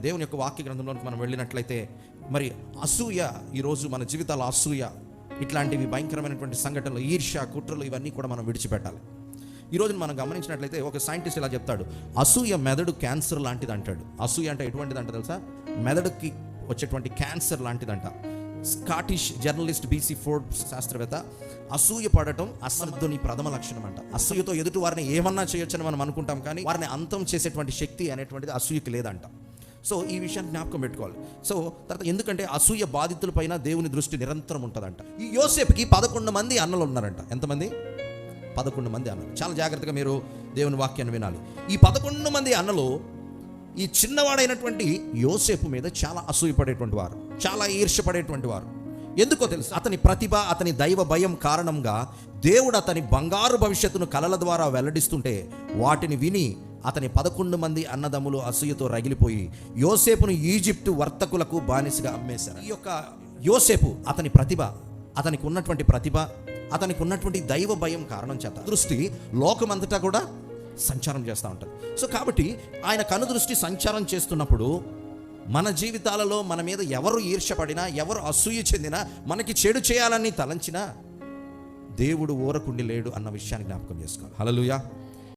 దేవుని యొక్క వాక్య గ్రంథంలోకి మనం వెళ్ళినట్లయితే మరి అసూయ ఈరోజు మన జీవితాల అసూయ ఇట్లాంటివి భయంకరమైనటువంటి సంఘటనలు ఈర్ష్య కుట్రలు ఇవన్నీ కూడా మనం విడిచిపెట్టాలి. ఈరోజు మనం గమనించినట్లయితే ఒక సైంటిస్ట్ ఇలా చెప్తాడు అసూయ మెదడు క్యాన్సర్ లాంటిది అంటాడు అసూయ అంటే ఎటువంటిది అంట తెలుసా? మెదడుకి వచ్చేటువంటి cancer లాంటిదంట. Scottish journalist B C Ford శాస్త్రవేత్త అసూయ పడటం అసమర్థుని ప్రథమ లక్షణం అంట. అసూయతో ఎదుటి వారిని ఏమన్నా చేయొచ్చని మనం అనుకుంటాం కానీ వారిని అంతం చేసేటువంటి శక్తి అనేటువంటిది అసూయకి లేదంట. సో ఈ విషయాన్ని జ్ఞాపకం పెట్టుకోవాలి. సో తర్వాత ఎందుకంటే అసూయ బాధితులపైన దేవుని దృష్టి నిరంతరం ఉంటుందంట. ఈ యోసేపుకి పదకొండు మంది అన్నలు ఉన్నారంట ఎంతమంది? పదకొండు మంది అన్నలు. చాలా జాగ్రత్తగా మీరు దేవుని వాక్యాన్ని వినాలి. ఈ పదకొండు మంది అన్నలు ఈ చిన్నవాడైనటువంటి యోసేపు మీద చాలా అసూయపడేటువంటి వారు. చాలా ఈర్ష్యపడేటువంటి వారు. ఎందుకో తెలుసు? అతని ప్రతిభ అతని దైవ భయం కారణంగా దేవుడు అతని బంగారు భవిష్యత్తును కలల ద్వారా వెల్లడిస్తుంటే వాటిని విని అతని పదకొండు మంది అన్నదమ్ములు అసూయతో రగిలిపోయి యోసేపును ఈజిప్టు వర్తకులకు బానిసగా అమ్మేశారు. ఈ యొక్క యోసేపు అతని ప్రతిభ అతనికి ఉన్నటువంటి ప్రతిభ అతనికి ఉన్నటువంటి దైవ భయం కారణం చేత దృష్టి లోకమంతటా కూడా సంచారం చేస్తూ ఉంటుంది. సో కాబట్టి ఆయన కనుదృష్టి సంచారం చేస్తున్నప్పుడు మన జీవితాలలో మన మీద ఎవరు ఈర్షపడినా ఎవరు అసూయ చెందినా మనకి చెడు చేయాలని తలంచినా దేవుడు ఊరకుండి లేడు అన్న విషయాన్ని జ్ఞాపకం చేసుకోవాలి. హలలుయా